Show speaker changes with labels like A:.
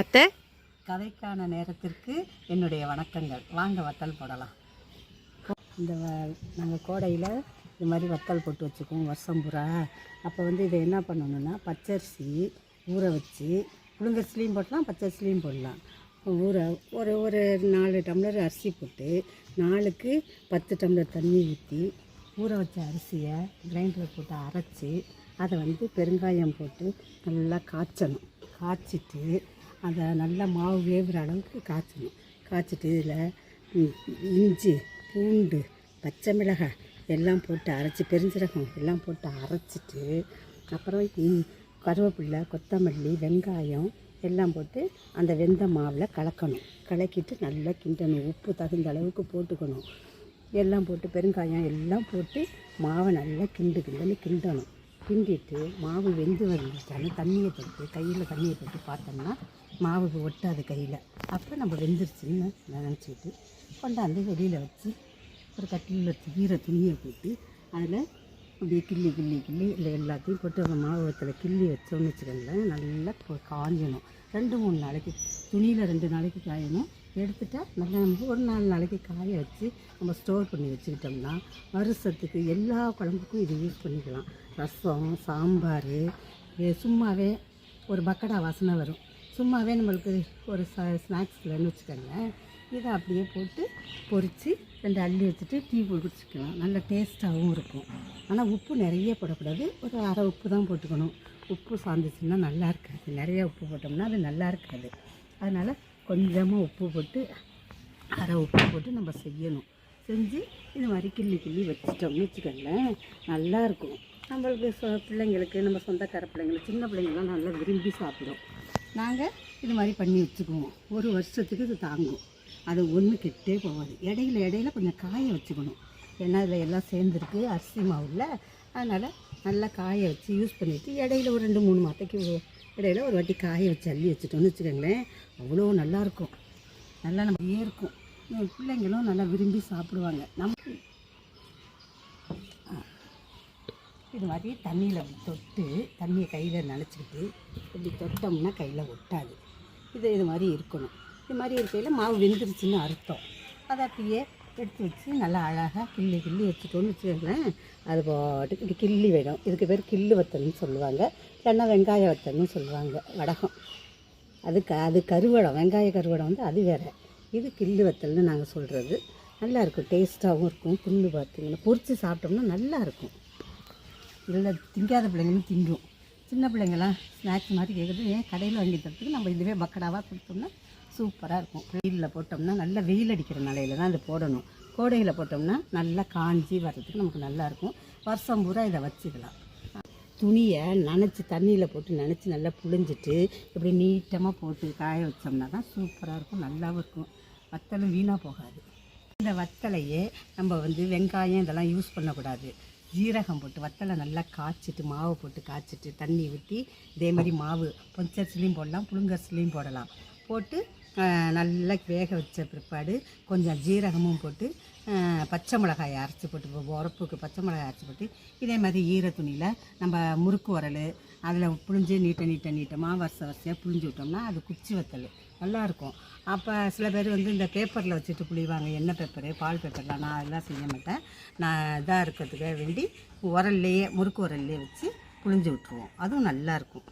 A: அத்தை?
B: கதைக்கான நேரத்திற்கு என்னுடைய வணக்கங்கள். வாங்க வத்தல் போடலாம். இந்த நாங்கள் கோடையில் இது மாதிரி வத்தல் போட்டு வச்சுக்குவோம் வருஷம் பூரா. அப்போ வந்து இதை என்ன பண்ணணும்னா பச்சரிசி ஊற வச்சு புழுங்கரிசிலையும் போடலாம் பச்சரிசிலையும் போடலாம். ஊற ஒரு ஒரு நாலு டம்ளர் அரிசி போட்டு நாலுக்கு பத்து டம்ளர் தண்ணி ஊற்றி ஊற வச்ச அரிசியை கிரைண்டரில் போட்டு அரைச்சி அதை வந்து பெருங்காயம் போட்டு நல்லா காய்ச்சணும். காய்ச்சிட்டு அதை நல்லா மாவு வேவுற அளவுக்கு காய்ச்சணும். காய்ச்சிட்டு இதில் இஞ்சி பூண்டு பச்சை மிளகாய் எல்லாம் போட்டு அரைச்சி பெருஞ்சீரகம் எல்லாம் போட்டு அரைச்சிட்டு அப்புறம் இ- கொத்தமல்லி வெங்காயம் எல்லாம் போட்டு அந்த வெந்த மாவில் கலக்கணும். கலக்கிட்டு நல்லா கிண்டணும். உப்பு தகுந்த அளவுக்கு போட்டுக்கணும். எல்லாம் போட்டு பெருங்காயம் எல்லாம் போட்டு மாவை நல்லா கிண்டு கிண்டுன்னு கிண்டணும். கிண்டிட்டு மாவு வெந்து வந்துட்டாலும் தண்ணியை போட்டு கையில் தண்ணியை தொட்டு பார்த்தோம்னா மாவுக்கு ஒட்டாது கையில். அப்போ நம்ம வெந்துருச்சுன்னு நினச்சிக்கிட்டு கொண்டாந்து வெளியில் வச்சு ஒரு கட்டிலில் வச்சு ஈர துணியை போட்டு அதில் அப்படியே கிள்ளி கிள்ளி கிள்ளி இல்லை எல்லாத்தையும் போட்டு அந்த மாவுத்தில் கிள்ளி வச்சோம்னு வச்சுக்கோங்களேன். நல்லா காஞ்சணும். ரெண்டு மூணு நாளைக்கு துணியில் ரெண்டு நாளைக்கு காயணும். எடுத்துட்டா நல்லா நம்ம ஒரு நாலு நாளைக்கு காய வச்சு நம்ம ஸ்டோர் பண்ணி வச்சுக்கிட்டோம்னா வருஷத்துக்கு எல்லா குழம்புக்கும் இது யூஸ் பண்ணிக்கலாம். ரசம் சாம்பார் சும்மாவே ஒரு பக்கடா வாசனை வரும். சும்மாவே நம்மளுக்கு ஒரு ச ஸ்நாக்ஸ்லன்னு வச்சுக்கோங்களேன். இதை அப்படியே போட்டு பொரித்து ரெண்டு அள்ளி வச்சுட்டு டீ குடிச்சிக்கலாம் நல்ல டேஸ்ட்டாகவும் இருக்கும். ஆனால் உப்பு நிறைய போடக்கூடாது. ஒரு அரை உப்பு தான் போட்டுக்கணும். உப்பு சார்ந்துச்சுன்னா நல்லா இருக்காது. நிறைய உப்பு போட்டோம்னா அது நல்லா இருக்காது. அதனால் கொஞ்சமாக உப்பு போட்டு அரை உப்பு போட்டு நம்ம செய்யணும். செஞ்சு இது மாதிரி கிள்ளி கிள்ளி வச்சிட்டோம்னு வச்சுக்கோங்களேன். நல்லா இருக்கும். நம்மளுக்கு சொ பிள்ளைங்களுக்கு நம்ம சொந்தக்கார பிள்ளைங்களுக்கு சின்ன பிள்ளைங்களாம் நல்லா விரும்பி சாப்பிடும். நாங்கள் இது மாதிரி பண்ணி வச்சுக்குவோம். ஒரு வருஷத்துக்கு இது தாங்கும். அது ஒன்று கெட்டே போகாது. இடையில இடையில கொஞ்சம் காய வச்சுக்கணும். ஏன்னா இதில் எல்லாம் சேர்ந்துருக்கு அரிசி மாவில் அதனால் நல்லா காய வச்சு யூஸ் பண்ணிவிட்டு இடையில ஒரு ரெண்டு மூணு மாதத்துக்கு இடையில ஒரு வாட்டி காய வச்சு அள்ளி வச்சுட்டோம்னு வச்சுக்கோங்களேன் அவ்வளோ நல்லாயிருக்கும் நல்லா நம்ம இருக்கும் பிள்ளைங்களும் நல்லா விரும்பி சாப்பிடுவாங்க. நம்ம இது மாதிரி தண்ணியில் அப்படி தொட்டு தண்ணியை கையில் நினச்சிக்கிட்டு இப்படி தொட்டோம்னா கையில் ஒட்டாது. இது இது மாதிரி இருக்கணும். இது மாதிரி இருக்கையில் மாவு வெந்துருச்சுன்னு அர்த்தம். அதை அப்படியே எடுத்து வச்சு நல்லா அழகாக கிள்ளி கிள்ளி வச்சுட்டோன்னு வச்சுக்கோங்களேன். அது பாட்டுக்கு இப்படி கிள்ளி வேணும். இதுக்கு பேர் கிள்ளு வத்தல்னு சொல்லுவாங்க. இல்லைன்னா வெங்காய வத்தல்னு சொல்லுவாங்க வடகம். அது க அது கருவடம். வெங்காய கருவடம் வந்து அது வேறு. இது கிள்ளு வத்தல்னு நாங்கள் சொல்கிறது நல்லாயிருக்கும் டேஸ்ட்டாகவும் இருக்கும். புல் பார்த்திங்கன்னா பொரித்து சாப்பிட்டோம்னா நல்லாயிருக்கும் இல்லை திங்காத பிள்ளைங்களும் திங்கும் சின்ன பிள்ளைங்களாம் ஸ்நாக்ஸ் மாதிரி கேட்குறது ஏன் கடையில் வாங்கி தரத்துக்கு நம்ம இதுவே பக்கடாவாக கொடுத்தோம்னா சூப்பராக இருக்கும். வெயிலில் போட்டோம்னா நல்லா வெயில் அடிக்கிற நிலையில தான் அதை போடணும். கோடையில் போட்டோம்னா நல்லா காஞ்சி வர்றதுக்கு நமக்கு நல்லாயிருக்கும் வருஷம் பூரா இதை வச்சுக்கலாம். துணியை நனைச்சி தண்ணியில் போட்டு நனைச்சி நல்லா புழிஞ்சிட்டு இப்படி நீட்டமாக போட்டு காய வச்சோம்னா தான் சூப்பராக இருக்கும் நல்லாவும் இருக்கும். வத்தலும் வீணாக போகாது. இந்த வத்தலையே நம்ம வந்து வெங்காயம் இதெல்லாம் யூஸ் பண்ணக்கூடாது. ஜீரகம் போட்டு வத்தலை நல்லா காய்ச்சிட்டு மாவு போட்டு காய்ச்சிட்டு தண்ணி ஊற்றி இதே மாதிரி மாவு பொஞ்சரிசிலையும் போடலாம் புழுங்கரிசிலையும் போடலாம். போட்டு நல்லா வேக வச்ச பிற்பாடு கொஞ்சம் ஜீரகமும் போட்டு பச்சை மிளகாயை அரைச்சி போட்டு உரப்புக்கு பச்சை மிளகாய் அரைச்சி போட்டு இதே மாதிரி ஈர துணியில் நம்ம முறுக்கு உரல் அதில் புழிஞ்சு நீட்ட நீட்ட நீட்டமாக வருஷ வரிசையாக புழிஞ்சு விட்டோம்னா அது குச்சி வத்தல். நல்லாயிருக்கும் அப்போ சில பேர் வந்து இந்த பேப்பரில் வச்சுட்டு புளிவாங்க எண்ணெய் பேப்பரு பால் பேப்பர்லாம் நான் அதெல்லாம் செய்ய மாட்டேன். நான் இதாக இருக்கிறதுக்காக வேண்டி உரல்லையே முறுக்கு உரல்லையே வச்சு புழிஞ்சு விட்ருவோம் அதுவும் நல்லாயிருக்கும்